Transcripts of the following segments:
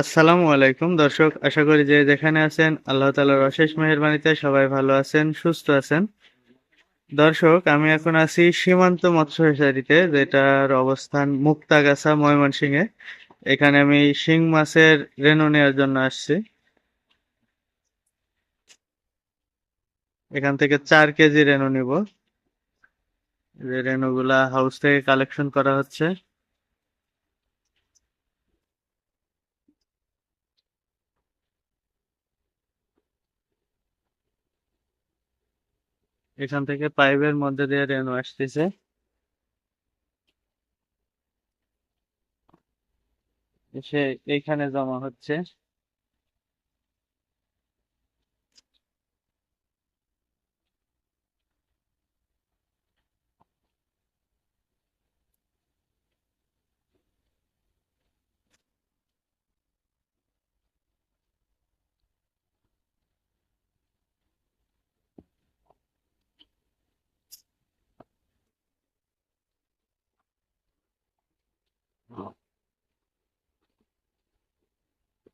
আসসালামু আলাইকুম। দর্শক, আশা করি যে যেখানে আছেন, আল্লাহ তাআলার অশেষ মেহেরবানিতে সবাই ভালো আছেন, সুস্থ আছেন। দর্শক, আমি এখন আছি সীমান্ত মৎস্য ফিশারিতে যেটার অবস্থান মুক্তাগাছা, ময়মনসিংহে। এখানে আমি শিং মাছের রেনু নেওয়ার জন্য আসছি। এখান থেকে চার কেজি রেনু নিব। রেনুগুলা হাউস থেকে কালেকশন করা হচ্ছে। এখান থেকে পাইপের মধ্যে দিয়ে রেনু আসতেছে। এসে এইখানে জমা হচ্ছে।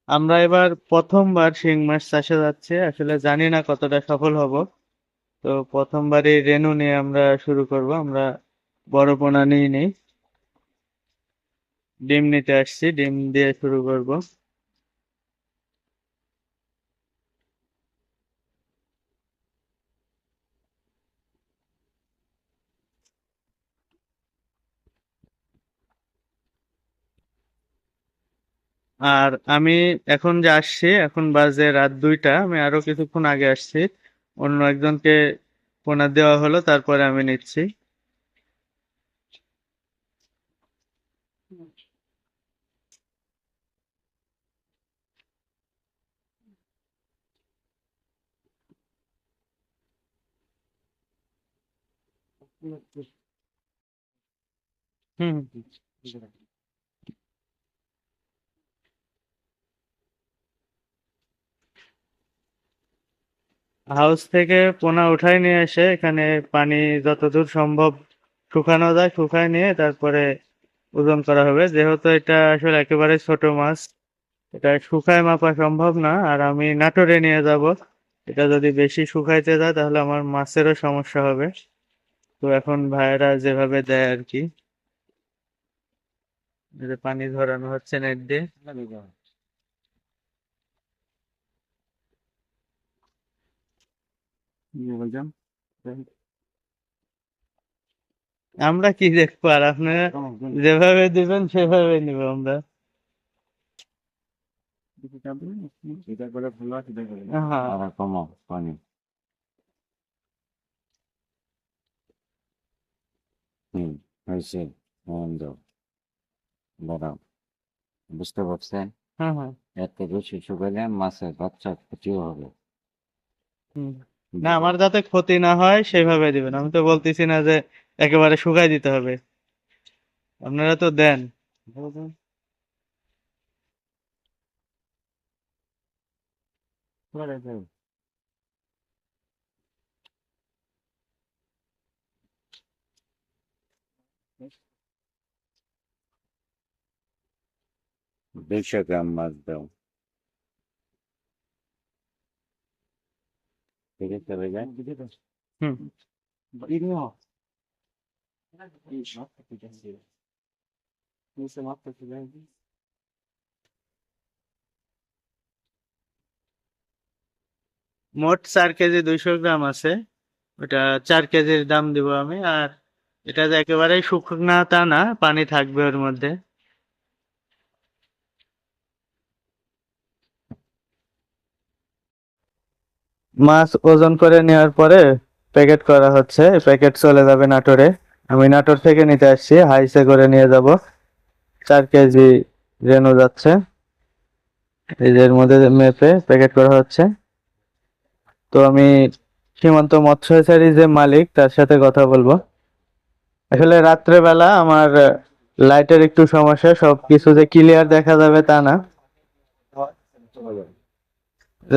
আমরা এবার প্রথমবার শিং মাছ চাষে যাচ্ছে। আসলে জানি না কতটা সফল হব। তো প্রথমবার এই রেনু নিয়ে আমরা শুরু করব। আমরা বড় পোনা নিয়ে নেই। ডিম নিতে আসছি। ডিম দিয়ে শুরু করব। আর আমি এখন যে আসছি, এখন বাজে রাত দুইটা, আমি আরও কিছুক্ষণ আগে আসছি অন্য একজনকে পোনা দেওয়া হলো, তারপরে আমি নিচ্ছি হুম হুম। হাউস থেকে পোনা উঠাই নিয়ে এসে এখানে পানি যতদূর সম্ভব শুকানো যায়, শুকায় নিয়ে তারপরে ওজন করা হবে। যেহেতু এটা আসলে একেবারে ছোট মাছ, এটা শুকায় মাপা সম্ভব না। আর আমি নাটোরে নিয়ে যাব। এটা যদি বেশি শুকাইতে যায় তাহলে আমার মাছেরও সমস্যা হবে। তো এখন ভাইয়েরা যেভাবে দেয় আর কি। পানি ধরানো হচ্ছে নেট দিয়ে। আমরা কি দেখব আর আপনারা যেভাবে দিবেন সেভাবে নিব আমরা। হ্যাঁ। বুঝতে পারছেন হ্যাঁ। হ্যাঁ এত বেশি শুকাইলে মাছের বাচ্চা ক্ষতিও হবে। হুম। না, আমার যাতে ক্ষতি না হয় সেভাবে দিবেন। আমি তো বলতেছি না যে একেবারে শুকাই দিতে হবে। আপনারা তো দেন। দুইশো গ্রাম মাছ দাও। ঠিক চলে যায় হুম মোট চার কেজি দুইশো গ্রাম আছে। ওটা চার কেজির দাম দিব আমি। আর এটা যে একেবারেই শুকনা তা না পানি থাকবে ওর মধ্যে। মাছ ওজন করে নেওয়ার পরে প্যাকেট করা হচ্ছে। প্যাকেট চলে যাবে নাটোরে। আমি নাটোর থেকে নিতে আসছি। হাইসে করে নিয়ে যাব। চার কেজি রেনু যাচ্ছে। যে মধ্যে মেপে প্যাকেট করা হচ্ছে। তো আমি সীমান্ত মৎস্যচারী যে মালিক, তার সাথে কথা বলব। আসলে রাত্রেবেলা আমার লাইটের একটু সমস্যা। সব কিছু যে ক্লিয়ার দেখা যাবে তা না।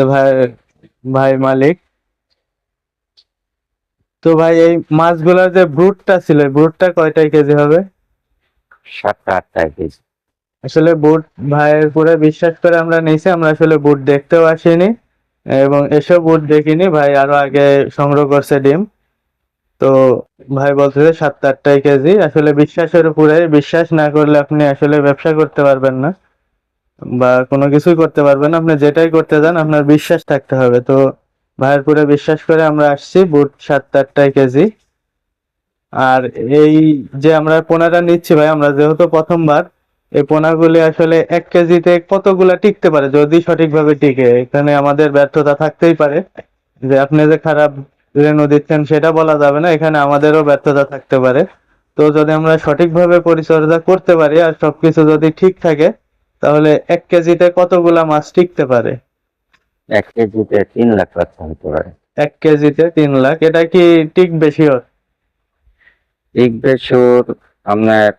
ভাই ভাই মালিক। তো ভাই এই মাছগুলোর যে ব্রুটটা ছিল ব্রুটটা কয়টাই কেজি হবে? সাতটা আটটা কেজি। আসলে বুট ভাইয়ের পুরো বিশ্বাস করে আমরা নিয়েছি আমরা আসলে বুট দেখতেও আসিনি। এবং এসব বুট দেখিনি ভাই আরও আগে সংগ্রহ করছে ডিম। তো ভাই বলতেছে সাত আটটাই কেজি। আসলে বিশ্বাসের উপরে বিশ্বাস না করলে আপনি আসলে ব্যবসা করতে পারবেন না। বা কোনো কিছুই করতে পারবেন আপনি যেটাই করতে যান, আপনার বিশ্বাস থাকতে হবে। তো ভাইয়ের বিশ্বাস করে আমরা আসছি বুট সাত আটটাই কেজি। আর এই যে আমরা পোনাটা নিচ্ছি ভাই, আমরা যেহেতু প্রথমবার, এই পোনাগুলি আসলে এক কেজিতে কতগুলা টিকতে পারে যদি সঠিকভাবে টিকে? এখানে আমাদের ব্যর্থতা থাকতেই পারে। যে আপনি যে খারাপ রেনু দিচ্ছেন সেটা বলা যাবে না, এখানে আমাদেরও ব্যর্থতা থাকতে পারে। তো যদি আমরা সঠিকভাবে পরিচর্যা করতে পারি আর সবকিছু যদি ঠিক থাকে তাহলে এক কেজিতে কতগুলা মাছ টিকতে পারে? এক কেজিতে তিন লাখ বাচ্চা হতে পারে। এক কেজিতে তিন লাখ এটা কি টিকবে শিওর টিকবে সুর আপনার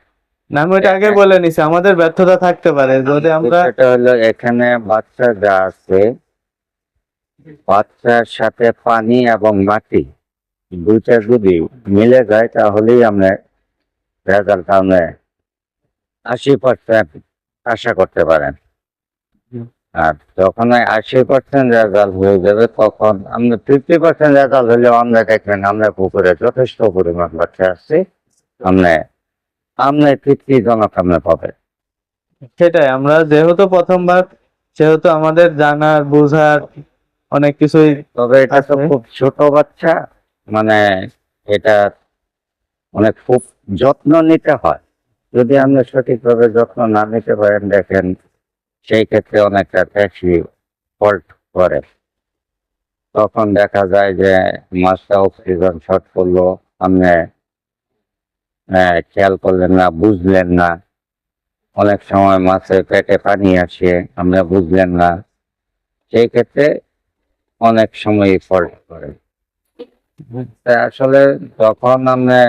না আমি ওইটা আগে বলে নিছি আমাদের ব্যর্থতা থাকতে পারে। যদি আমরা এটা হলো এখানে বাচ্চা যা আছে বাচ্চার সাথে পানি এবং মাটি দুইটা যদি মিলে যায় তাহলেই আমরা রেজাল্ট আমরা আশি পার্সেন্ট আশা করতে পারেন। আর যখন আশি পার্সেন্ট রেজাল্ট হয়ে যাবে তখন আমরা ফিফটি পার্সেন্ট রেজাল্ট হলেও আমরা দেখবেন আমরা পুকুরে যথেষ্ট পরিমাণ বাচ্চা আসছে আমরা আমরা তৃপ্তিজনক আমরা পাবে। সেটাই আমরা যেহেতু প্রথমবার সেহেতু আমাদের জানার বোঝার অনেক কিছুই তবে এটা তো খুব ছোট বাচ্চা মানে এটা অনেক খুব যত্ন নিতে হয়। যদি আমরা সঠিকভাবে যত্ন না নিতে পারেন, দেখেন সেই ক্ষেত্রে অনেকটা ট্যাক্সি ফল্ট করে তখন দেখা যায় যে মাছটা অক্সিজেন শর্ট করল, আপনি খেয়াল করলেন না, বুঝলেন না। অনেক সময় মাছের পেটে পানি আসে আমরা বুঝলেন না। সেই ক্ষেত্রে অনেক সময় ফল্ট করে আসলে তখন আমরা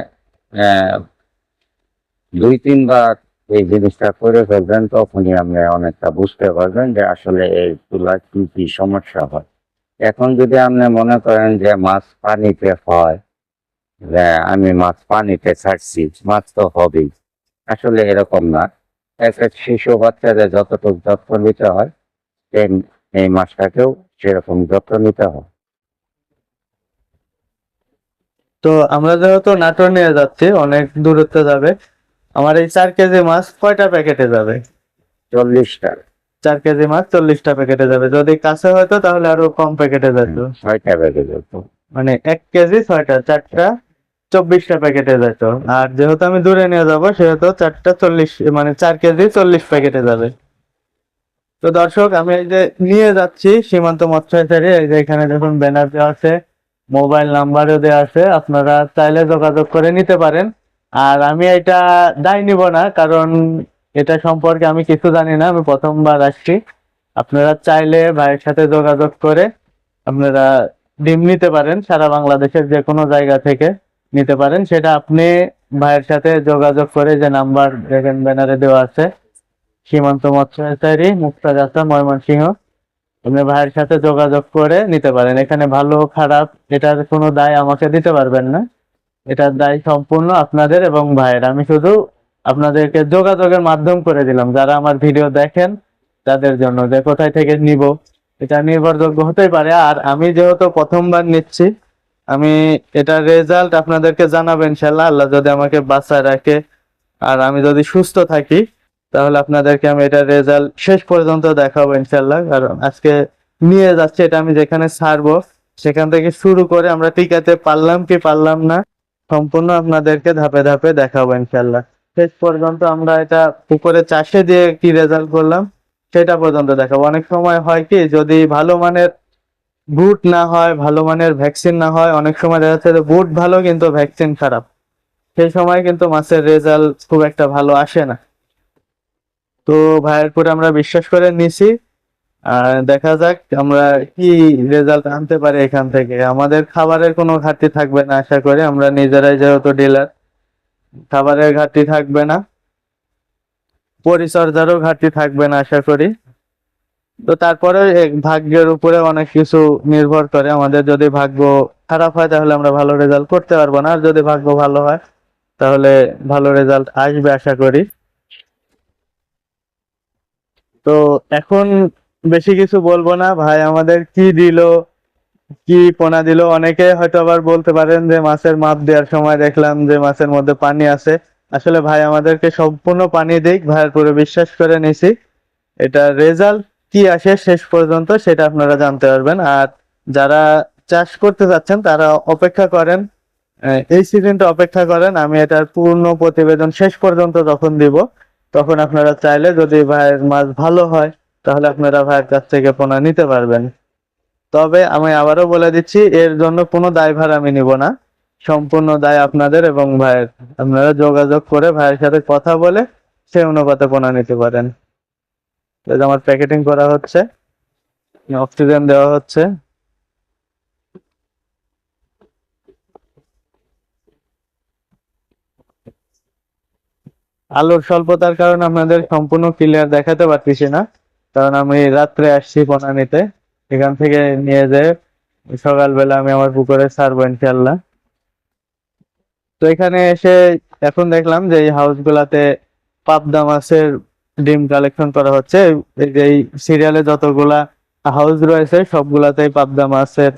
দুই, তিনবার এই জিনিসটা করে ফেলবেন, তখনই আপনি অনেকটা বুঝতে পারবেন যে আসলে এই তুলার কি কি সমস্যা হয়। এখন যদি আপনি মনে করেন যে মাছ পানিতে হয় আমি মাছ পানিতে ছাড়ছি, মাছ তো হবেই। আসলে এরকম না। একটা শিশু বাচ্চাদের যতটুকু যত্ন নিতে হয় এই মাছটাকেও সেরকম যত্ন নিতে হয়। তো আমরা যেহেতু নাটোর নিয়ে যাচ্ছি, অনেক দূরত্বে যাবে আমার এই চার কেজি মাছ কয়টা প্যাকেটে যাবে? চল্লিশটা। চার কেজি মাছ চল্লিশটা প্যাকেটে যাবে। যদি কাছে হয়তো তাহলে আরও কম প্যাকেটে যেত ছয়টা বেগে যেত মানে এক কেজি ছয়টা চারটা চব্বিশটা প্যাকেটে যেত আর যেহেতু আমি দূরে নিয়ে যাব সেহেতু চারটা চল্লিশ মানে চার কেজি চল্লিশ প্যাকেটে যাবে। তো দর্শক আমি এই যে নিয়ে যাচ্ছি সীমান্ত মৎস্যাচারী এই যে এখানে দেখুন ব্যানার দেওয়া আছে মোবাইল নাম্বারও দেওয়া আছে। আপনারা চাইলে যোগাযোগ করে নিতে পারেন। আর আমি এটা দায় নিব না, কারণ এটা সম্পর্কে আমি কিছু জানি না। আমি প্রথমবার আসছি। আপনারা চাইলে ভাইয়ের সাথে যোগাযোগ করে আপনারা ডিম নিতে পারেন, সারা বাংলাদেশের যে কোনো জায়গা থেকে নিতে পারেন। সেটা আপনি ভাইয়ের সাথে যোগাযোগ করে যে নাম্বার দেখেন ব্যানারে দেওয়া আছে, সীমান্ত মৎস্যাচারী মুক্তাগাছা ময়মনসিংহ, আপনি ভাইয়ের সাথে যোগাযোগ করে নিতে পারেন। এখানে ভালো খারাপ, এটার কোনো দায় আমাকে দিতে পারবেন না। এটার দায় সম্পূর্ণ আপনাদের এবং ভাইয়ের। আমি শুধু আপনাদেরকে যোগাযোগের মাধ্যম করে দিলাম। যারা আমার ভিডিও দেখেন, তাদের জন্য যে কোথায় থেকে নিব, এটা নির্ভরযোগ্য হতেই পারে। আর আমি যেহেতু প্রথমবার নিচ্ছি, আমি এটার রেজাল্ট আপনাদেরকে জানাব ইনশাল্লাহ আল্লাহ যদি আমাকে বাঁচায় রাখে, আর আমি যদি সুস্থ থাকি, তাহলে আপনাদেরকে আমি এটার রেজাল্ট শেষ পর্যন্ত দেখাবো ইনশাল্লাহ কারণ আজকে নিয়ে যাচ্ছি, এটা আমি যেখানে ছাড়বো, সেখান থেকে শুরু করে আমরা টিকাতে পারলাম কি পারলাম না সম্পূর্ণ আপনাদেরকে ধাপে ধাপে দেখাবো ইনশাল্লাহ শেষ পর্যন্ত আমরা এটা পুকুরে চাষে দিয়ে কি রেজাল্ট করলাম, সেটা পর্যন্ত দেখাবো। অনেক সময় হয় কি, যদি ভালো মানের বুট না হয়, ভালো মানের ভ্যাকসিন না হয়, অনেক সময় দেখা যাচ্ছে বুট ভালো কিন্তু ভ্যাকসিন খারাপ। সেই সময় কিন্তু মাছের রেজাল্ট খুব একটা ভালো আসে না। তো ভাইয়ের পরে আমরা বিশ্বাস করে নিছি দেখা যাক আমরা কি রেজাল্ট আনতে পারি এখান থেকে। আমাদের খাবারের কোনো ঘাটতি থাকবে না, আশা করি। আমরা নিজেরাই যেহেতু ডিলার খাবারের ঘাটতি থাকবে না। পরিচর্যারও ঘাটতি থাকবে না, আশা করি। তো তারপরে ভাগ্যের উপরে অনেক কিছু নির্ভর করে। আমাদের যদি ভাগ্য খারাপ হয়, তাহলে আমরা ভালো রেজাল্ট করতে পারব না। আর যদি ভাগ্য ভালো হয়, তাহলে ভালো রেজাল্ট আসবে, আশা করি। তো এখন বেশি কিছু বলব না। ভাই আমাদের কি দিল, কি পোনা দিল, অনেকে হয়তো আবার বলতে পারেন যে মাছের মাপ দেওয়ার সময় দেখলাম যে মাছের মধ্যে পানি আছে। আসলে ভাই আমাদেরকে সম্পূর্ণ পানি দিক, ভাইয়ের পুরো বিশ্বাস করে নিছি। এটা রেজাল্ট কি আসে শেষ পর্যন্ত সেটা আপনারা জানতে পারবেন। আর যারা চাষ করতে যাচ্ছেন, তারা অপেক্ষা করেন এই সিজনটা অপেক্ষা করেন, আমি এটার পূর্ণ প্রতিবেদন শেষ পর্যন্ত যখন দিব, তখন আপনারা চাইলে যদি ভাইয়ের মাছ ভালো হয় তাহলে আপনারা ভাইয়ের কাছ থেকে পোনা নিতে পারবেন। তবে আমি আবারও বলে দিচ্ছি, এর জন্য কোনো দায়ভার আমি নিব না। সম্পূর্ণ দায় আপনাদের এবং ভাইয়ের। আপনারা যোগাযোগ করে ভাইয়ের সাথে কথা বলে সেই অনুপাতে পোনা নিতে পারেন। আমার প্যাকেটিং করা হচ্ছে, অক্সিজেন দেওয়া হচ্ছে। আলোর স্বল্পতার কারণে আপনাদের সম্পূর্ণ ক্লিয়ার দেখাতে পারতেছি না। কারণ আমি রাত্রে আসছি পোনা নিতে এখান থেকে নিয়ে যেয়ে সকালবেলা আমি আমার পুকুরে ছাড়বো ইনশাল্লাহ তো এখানে এসে এখন দেখলাম যে এই হাউস গুলাতে পাবদা মাছের ডিম কালেকশন করা হচ্ছে। এই সিরিয়ালে যতগুলা হাউস রয়েছে, সবগুলাতেই পাবদা মাছের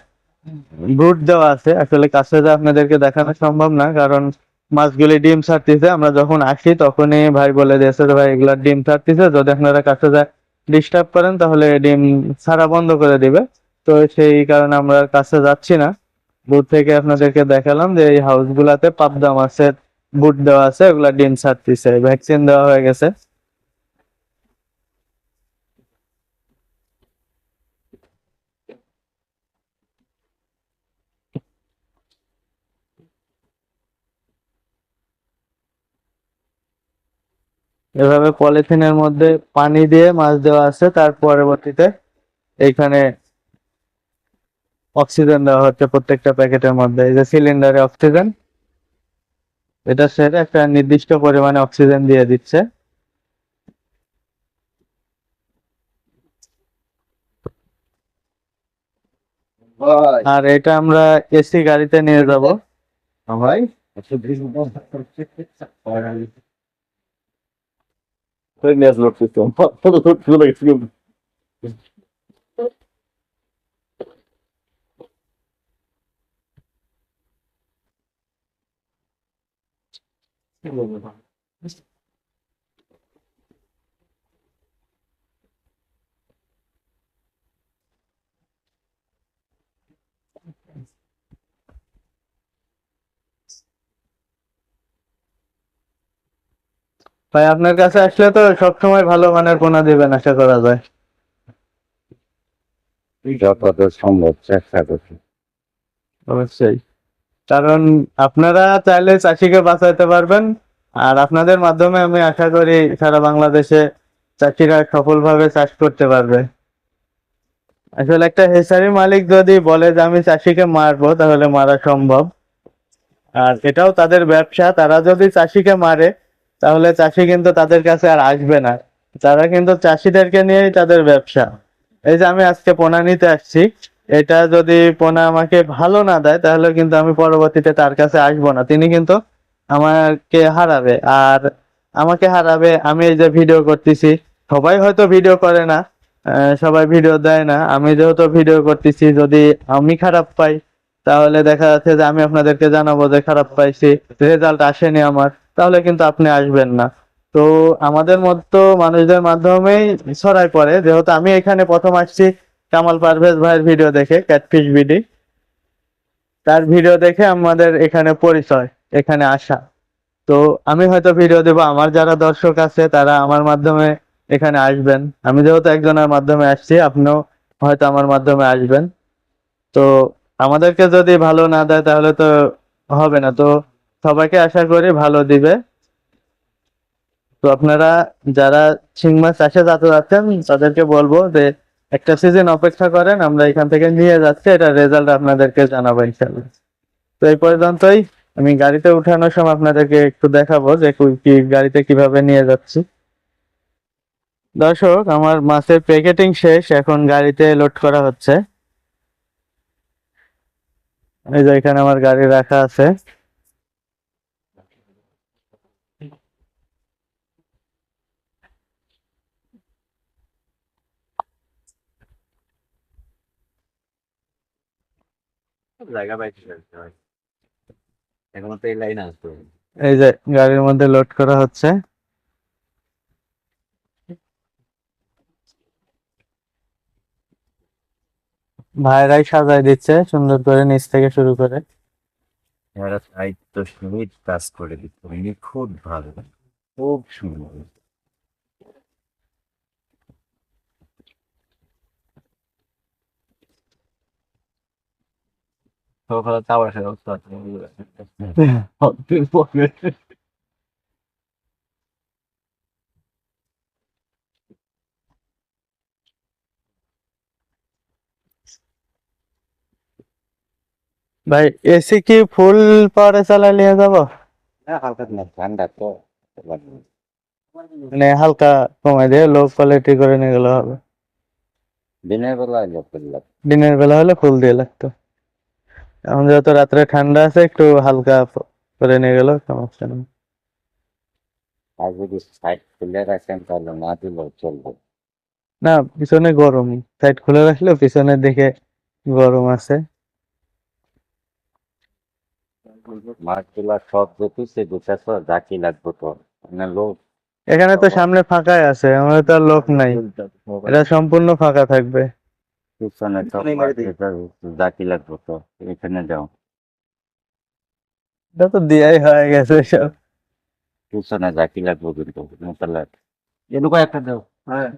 ব্রুট দেওয়া আছে। আসলে কাছে যা আপনাদেরকে দেখানো সম্ভব না, কারণ মাছগুলি ডিম ছাড়তেছে। আমরা যখন আসি তখনই ভাই বলে দিয়েছে ভাই, এগুলা ডিম ছাড়তেছে। যদি আপনারা কাছে যা ডিস্টার্ব করেন, তাহলে ডিম ছাড়া বন্ধ করে দিবে। তো সেই কারণে আমরা কাছে যাচ্ছি না। বুট থেকে আপনাদেরকে দেখালাম যে এই হাউস গুলাতে পাবদা মাছের বুট দেওয়া আছে, ওগুলা ডিম ছাড়তেছে ভ্যাকসিন দেওয়া হয়ে গেছে। এভাবে পলিথিনের মধ্যে পানি দিয়ে মাছ দেওয়া আছে। তার পরবর্তীতে এইখানে অক্সিজেন দেওয়া হচ্ছে প্রত্যেকটা প্যাকেটের মধ্যে। এই যে সিলিন্ডারে অক্সিজেন, এটা সেরে একটা নির্দিষ্ট পরিমাণে অক্সিজেন দিয়ে দিচ্ছে। আর এটা আমরা এসি গাড়িতে নিয়ে যাব। ভাই Hadi ne yazılır istiyorum. Bana dört yıla getiriyorum. Ne oluyor bana? ভাই আপনার কাছে আসলে তো সবসময় ভালো মানের পোনা দিবেন আশা করা যায়। যতদূর সম্ভব চেষ্টা করছি। অবশ্যই। কারণ আপনারা চাইলে চাষিকে বাঁচাইতে পারবেন আর আপনাদের মাধ্যমে আমি আশা করি সারা বাংলাদেশে চাষিরা সফলভাবে চাষ করতে পারবে। আসলে একটা হেসারি মালিক যদি বলে যে আমি চাষিকে মারবো তাহলে মারা সম্ভব। আর এটাও তাদের ব্যবসা তারা যদি চাষিকে মারে তাহলে চাষি কিন্তু তাদের কাছে আর আসবে না। তারা কিন্তু চাষিদেরকে নিয়েই তাদের ব্যবসা। এই যে আমি আজকে পোনা নিতে আসছি, এটা যদি পোনা আমাকে ভালো না দেয়, তাহলে কিন্তু আমি পরবর্তীতে তার কাছে আসব না। তিনি কিন্তু আমাকে হারাবে। আর আমাকে হারাবে, আমি এই যে ভিডিও করতেছি, সবাই হয়তো ভিডিও করে না সবাই ভিডিও দেয় না। আমি যেহেতু ভিডিও করতেছি, যদি আমি খারাপ পাই, তাহলে দেখা যাচ্ছে যে আমি আপনাদেরকে জানাব যে খারাপ পাইছি রেজাল্ট আসেনি আমার। তাহলে কিন্তু আপনি আসবেন না। তো আমাদের মতো মানুষদের মাধ্যমেই ছড়াই পড়ে। যেহেতু আমি এখানে প্রথম আসছি কামাল পারভেজ ভাইয়ের ভিডিও দেখে ক্যাটফিশ বিডি তার ভিডিও দেখে আমাদের এখানে পরিচয়, এখানে আসা। তো আমি হয়তো ভিডিও দেবো, আমার যারা দর্শক আছে তারা আমার মাধ্যমে এখানে আসবেন। আমি যেহেতু একজনের মাধ্যমে আসছি, আপনিও হয়তো আমার মাধ্যমে আসবেন। তো আমাদেরকে যদি ভালো না দেয় তাহলে তো হবে না। তো সবাইকে আশা করি ভালো দিবে। তো আপনারা যারা শিং মাছ চাষে যেতে যাচ্ছেন, তাদেরকে বলব যে একটা সিজন অপেক্ষা করেন, আমরা এখান থেকে নিয়ে যাচ্ছি, এটা রেজাল্ট আপনাদেরকে জানাব ইনশাল্লাহ তো এই পর্যন্তই, আমি গাড়িতে উঠানোর সময় আপনাদেরকে একটু দেখাবো যে কি গাড়িতে কীভাবে নিয়ে যাচ্ছি। দর্শক, আমার মাছের প্যাকেটিং শেষ, এখন গাড়িতে লোড করা হচ্ছে। এই যে এখানে আমার গাড়ি রাখা আছে। জায়গা পাইছি এখন তো এই লাইন আসবে এই যে গাড়ির মধ্যে লোড করা হচ্ছে। ভাইরাই সাজায় দিচ্ছে সুন্দর করে নিচ থেকে শুরু করে। এরা সাহিত্য কাজ করে দিত নিখুঁত ভাবে খুব সুন্দর। সকালে চাওয়া আসে অবস্থা ভাই এসি কি ফুল পাওয়ারে চালাই নিয়ে যাব হালকা না ঠান্ডা তো মানে হালকা কমাই দিয়ে লো কোয়ালিটি করে নিয়ে গেলে হবে দিনের বেলা লোক করলাম দিনের বেলা হলে ফুল দিয়ে লাগতো এখন যেহেতু রাত্রে ঠান্ডা আছে একটু হালকা করে নিয়ে গেলেও সমস্যা নেই। আর যদি সাইড খুলে রাখেন তাহলে না দিলেও চলবে। না পিছনে গরম। সাইড খুলে রাখলেও পিছনের দিকে গরম আছে। মাছগুলা সব যেতেছে দুটাছ জাকি লাগবে তো মানে লোক এখানে তো সামনে ফাঁকাই আছে আমাদের তো আর লোক নাই। এটা সম্পূর্ণ ফাঁকা থাকবে। পিছনে তো এখানে যাও। এটা তো দেয়াই হয়ে গেছে সব। পিছনে জাকি লাগবে কিন্তু মোতালা একটা দাও। হ্যাঁ।